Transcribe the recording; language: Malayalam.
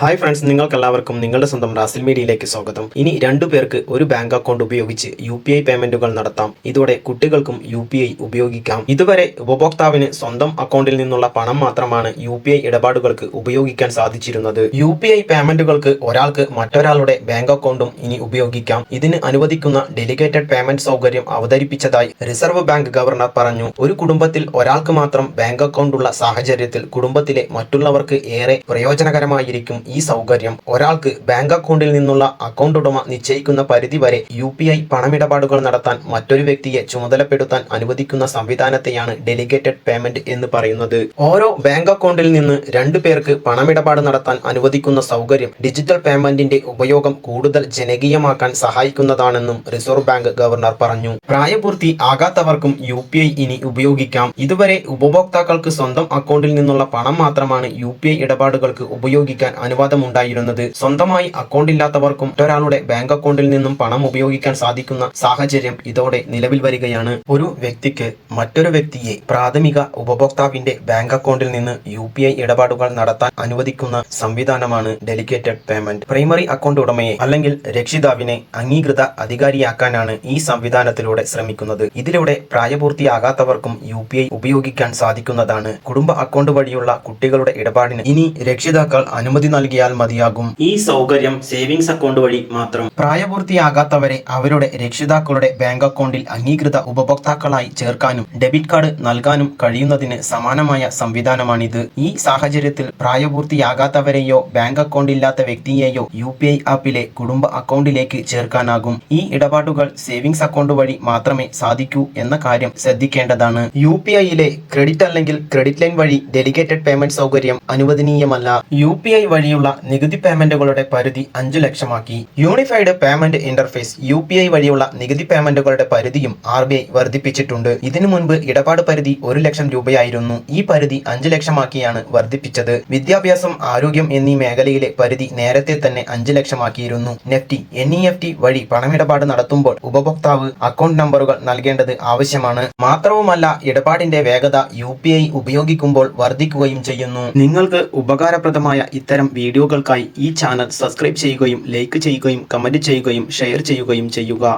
ഹായ് ഫ്രണ്ട്സ് നിങ്ങൾക്കെല്ലാവർക്കും നിങ്ങളുടെ സ്വന്തം റാസിൽ മീഡിയയിലേക്ക് സ്വാഗതം. ഇനി രണ്ടു പേർക്ക് ഒരു ബാങ്ക് അക്കൗണ്ട് ഉപയോഗിച്ച് യു പി ഐ പേയ്മെന്റുകൾ നടത്താം. ഇതോടെ കുട്ടികൾക്കും യു പി ഐ ഉപയോഗിക്കാം. ഇതുവരെ ഉപഭോക്താവിന് സ്വന്തം അക്കൗണ്ടിൽ നിന്നുള്ള പണം മാത്രമാണ് യു പി ഐ ഇടപാടുകൾക്ക് ഉപയോഗിക്കാൻ സാധിച്ചിരുന്നത്. യു പി ഐ പേയ്മെന്റുകൾക്ക് ഒരാൾക്ക് മറ്റൊരാളുടെ ബാങ്ക് അക്കൗണ്ടും ഇനി ഉപയോഗിക്കാം. ഇതിന് അനുവദിക്കുന്ന ഡെലിഗേറ്റഡ് പേയ്മെന്റ് സൗകര്യം അവതരിപ്പിച്ചതായി റിസർവ് ബാങ്ക് ഗവർണർ പറഞ്ഞു. ഒരു കുടുംബത്തിൽ ഒരാൾക്ക് മാത്രം ബാങ്ക് അക്കൗണ്ട് ഉള്ള സാഹചര്യത്തിൽ കുടുംബത്തിലെ മറ്റുള്ളവർക്ക് ഏറെ പ്രയോജനകരമായിരിക്കും ഈ സൗകര്യം ഒരാൾക്ക് ബാങ്ക് അക്കൗണ്ടിൽ നിന്നുള്ള അക്കൗണ്ട് ഉടമ നിശ്ചയിക്കുന്ന പരിധി വരെ യു പി ഐ പണമിടപാടുകൾ നടത്താൻ മറ്റൊരു വ്യക്തിയെ ചുമതലപ്പെടുത്താൻ അനുവദിക്കുന്ന സംവിധാനത്തെയാണ് ഡെലിഗേറ്റഡ് പേയ്മെന്റ് എന്ന് പറയുന്നത്. ഓരോ ബാങ്ക് അക്കൗണ്ടിൽ നിന്ന് രണ്ടു പേർക്ക് പണമിടപാട് നടത്താൻ അനുവദിക്കുന്ന സൗകര്യം ഡിജിറ്റൽ പേയ്മെന്റിന്റെ ഉപയോഗം കൂടുതൽ ജനകീയമാക്കാൻ സഹായിക്കുന്നതാണെന്നും റിസർവ് ബാങ്ക് ഗവർണർ പറഞ്ഞു. പ്രായപൂർത്തി ആകാത്തവർക്കും യു പി ഐ ഇനി ഉപയോഗിക്കാം. ഇതുവരെ ഉപഭോക്താക്കൾക്ക് സ്വന്തം അക്കൗണ്ടിൽ നിന്നുള്ള പണം മാത്രമാണ് യു പി ഐ ഇടപാടുകൾക്ക് ഉപയോഗിക്കാൻ അനുവാദമുണ്ടായിരുന്നത് സ്വന്തമായി അക്കൗണ്ട് ഇല്ലാത്തവർക്കും മറ്റൊരാളുടെ ബാങ്ക് അക്കൗണ്ടിൽ നിന്നും പണം ഉപയോഗിക്കാൻ സാധിക്കുന്ന സാഹചര്യം ഇതോടെ നിലവിൽ വരികയാണ്. ഒരു വ്യക്തിക്ക് മറ്റൊരു വ്യക്തിയെ പ്രാഥമിക ഉപഭോക്താവിന്റെ ബാങ്ക് അക്കൗണ്ടിൽ നിന്ന് യു പി ഐ ഇടപാടുകൾ നടത്താൻ അനുവദിക്കുന്ന സംവിധാനമാണ് ഡെലിഗേറ്റഡ് പേയ്മെന്റ് പ്രൈമറി അക്കൗണ്ട് ഉടമയെ അല്ലെങ്കിൽ രക്ഷിതാവിനെ അംഗീകൃത അധികാരിയാക്കാനാണ് ഈ സംവിധാനത്തിലൂടെ ശ്രമിക്കുന്നത്. ഇതിലൂടെ പ്രായപൂർത്തിയാകാത്തവർക്കും യു പി ഐ ഉപയോഗിക്കാൻ സാധിക്കുന്നതാണ്. കുടുംബ അക്കൗണ്ട് വഴിയുള്ള കുട്ടികളുടെ ഇടപാടിന് ഇനി രക്ഷിതാക്കൾ അനുമതി നൽകിയാൽ മതിയാകും. ഈ സൗകര്യം സേവിങ്സ് അക്കൗണ്ട് വഴി മാത്രം. പ്രായപൂർത്തിയാകാത്തവരെ അവരുടെ രക്ഷിതാക്കളുടെ ബാങ്ക് അക്കൗണ്ടിൽ അംഗീകൃത ഉപഭോക്താക്കളായി ചേർക്കാനും ഡെബിറ്റ് കാർഡ് നൽകാനും കഴിയുന്നതിന് സമാനമായ സംവിധാനമാണിത്. ഈ സാഹചര്യത്തിൽ പ്രായപൂർത്തിയാകാത്തവരെയോ ബാങ്ക് അക്കൗണ്ട് ഇല്ലാത്ത വ്യക്തിയെയോ യു പി ഐ ആപ്പിലെ കുടുംബ അക്കൗണ്ടിലേക്ക് ചേർക്കാനാകും. ഈ ഇടപാടുകൾ സേവിങ്സ് അക്കൗണ്ട് വഴി മാത്രമേ സാധിക്കൂ എന്ന കാര്യം ശ്രദ്ധിക്കേണ്ടതാണ്. യു പി ഐയിലെ ക്രെഡിറ്റ് അല്ലെങ്കിൽ ക്രെഡിറ്റ് ലൈൻ വഴി ഡെലിഗേറ്റഡ് പേയ്മെന്റ് സൗകര്യം അനുവദനീയമല്ല. യു പി ഐ വഴിയുള്ള നികുതി പേയ്മെന്റുകളുടെ പരിധി അഞ്ചു ലക്ഷമാക്കി. യൂണിഫൈഡ് പേയ്മെന്റ് ഇന്റർഫേസ് യു വഴിയുള്ള നികുതി പേയ്മെന്റുകളുടെ പരിധിയും ആർ വർദ്ധിപ്പിച്ചിട്ടുണ്ട്. ഇതിനു മുൻപ് ഇടപാട് പരിധി ഒരു ലക്ഷം രൂപയായിരുന്നു. ഈ പരിധി അഞ്ചു ലക്ഷമാക്കിയാണ് വർദ്ധിപ്പിച്ചത്. വിദ്യാഭ്യാസം ആരോഗ്യം എന്നീ മേഖലയിലെ പരിധി നേരത്തെ തന്നെ അഞ്ചു ലക്ഷമാക്കിയിരുന്നു. നെഫ്റ്റി എൻ ഇ എഫ് ടി വഴി പണമിടപാട് നടത്തുമ്പോൾ ഉപഭോക്താവ് അക്കൗണ്ട് നമ്പറുകൾ നൽകേണ്ടത് ആവശ്യമാണ്. മാത്രവുമല്ല ഇടപാടിന്റെ വേഗത യു ഉപയോഗിക്കുമ്പോൾ വർദ്ധിക്കുകയും ചെയ്യുന്നു. നിങ്ങൾക്ക് ഉപകാരപ്രദമായ ഇത്തരം വീഡിയോകൾക്കായി ഈ ചാനൽ സബ്സ്ക്രൈബ് ചെയ്യുകയും ലൈക്ക് ചെയ്യുകയും കമന്റ് ചെയ്യുകയും ഷെയർ ചെയ്യുകയും ചെയ്യുക.